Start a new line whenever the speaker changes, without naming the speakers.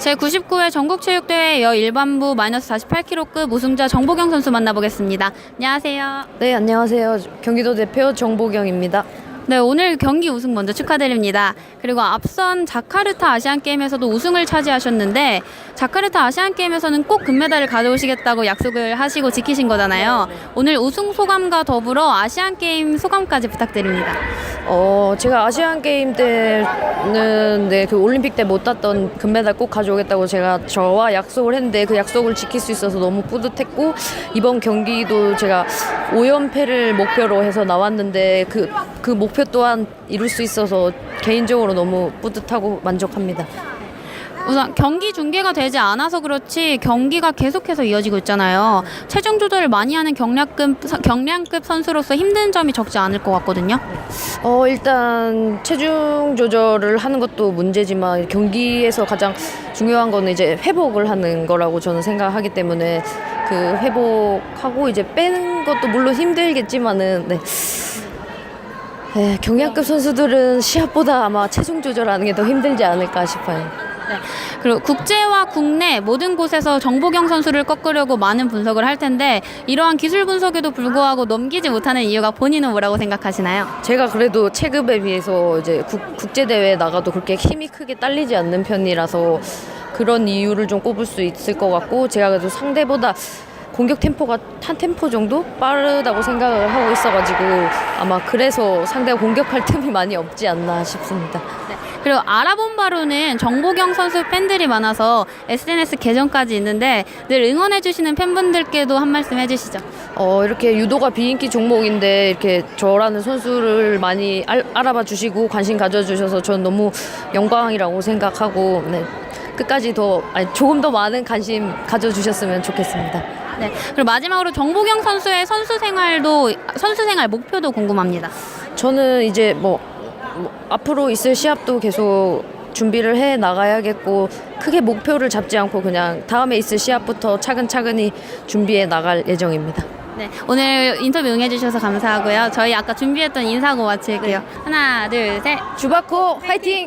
제99회 전국체육대회 여 일반부 마이너스 48kg급 우승자 정보경 선수 만나보겠습니다. 안녕하세요.
네, 안녕하세요. 경기도 대표 정보경입니다.
네, 오늘 경기 우승 먼저 축하드립니다. 그리고 앞선 자카르타 아시안 게임에서도 우승을 차지하셨는데 자카르타 아시안 게임에서는 꼭 금메달을 가져오시겠다고 약속을 하시고 지키신 거잖아요. 오늘 우승 소감과 더불어 아시안 게임 소감까지 부탁드립니다.
어, 제가 아시안 게임 때는 네, 그 올림픽 때 못 땄던 금메달 꼭 가져오겠다고 제가 저와 약속을 했는데 그 약속을 지킬 수 있어서 너무 뿌듯했고 이번 경기도 제가 5연패를 목표로 해서 나왔는데 그, 그 목표 또한 이룰 수 있어서 개인적으로 너무 뿌듯하고 만족합니다.
우선 경기 중계가 되지 않아서 그렇지 경기가 계속해서 이어지고 있잖아요. 체중 조절을 많이 하는 경량급 경량급 선수로서 힘든 점이 적지 않을 것 같거든요.
어, 일단 체중 조절을 하는 것도 문제지만 경기에서 가장 중요한 거는 이제 회복을 하는 거라고 저는 생각하기 때문에 그 회복하고 이제 빼는 것도 물론 힘들겠지만은 네. 네, 경량급 선수들은 시합보다 아마 체중 조절하는 게 더 힘들지 않을까 싶어요.
네. 그리고 국제와 국내 모든 곳에서 정보경 선수를 꺾으려고 많은 분석을 할 텐데 이러한 기술 분석에도 불구하고 넘기지 못하는 이유가 본인은 뭐라고 생각하시나요?
제가 그래도 체급에 비해서 이제 국, 국제 대회에 나가도 그렇게 힘이 크게 딸리지 않는 편이라서 그런 이유를 좀 꼽을 수 있을 것 같고 제가 그래도 상대보다 공격 템포가 한 템포 정도 빠르다고 생각을 하고 있어가지고 아마 그래서 상대가 공격할 틈이 많이 없지 않나 싶습니다.
네. 그리고 알아본 바로는 정보경 선수 팬들이 많아서 SNS 계정까지 있는데 늘 응원해주시는 팬분들께도 한 말씀 해주시죠.
어, 이렇게 유도가 비인기 종목인데 이렇게 저라는 선수를 많이 알, 알아봐 주시고 관심 가져주셔서 전 너무 영광이라고 생각하고 네, 끝까지 더 아니, 조금 더 많은 관심 가져주셨으면 좋겠습니다.
네. 그리고 마지막으로 정보경 선수의 선수 생활도 선수 생활 목표도 궁금합니다.
저는 이제 뭐, 뭐 앞으로 있을 시합도 계속 준비를 해 나가야겠고 크게 목표를 잡지 않고 그냥 다음에 있을 시합부터 차근차근히 준비해 나갈 예정입니다.
네. 오늘 인터뷰 응해주셔서 감사하고요. 저희 아까 준비했던 인사고 마칠게요. 하나, 둘, 셋.
주바코 화이팅!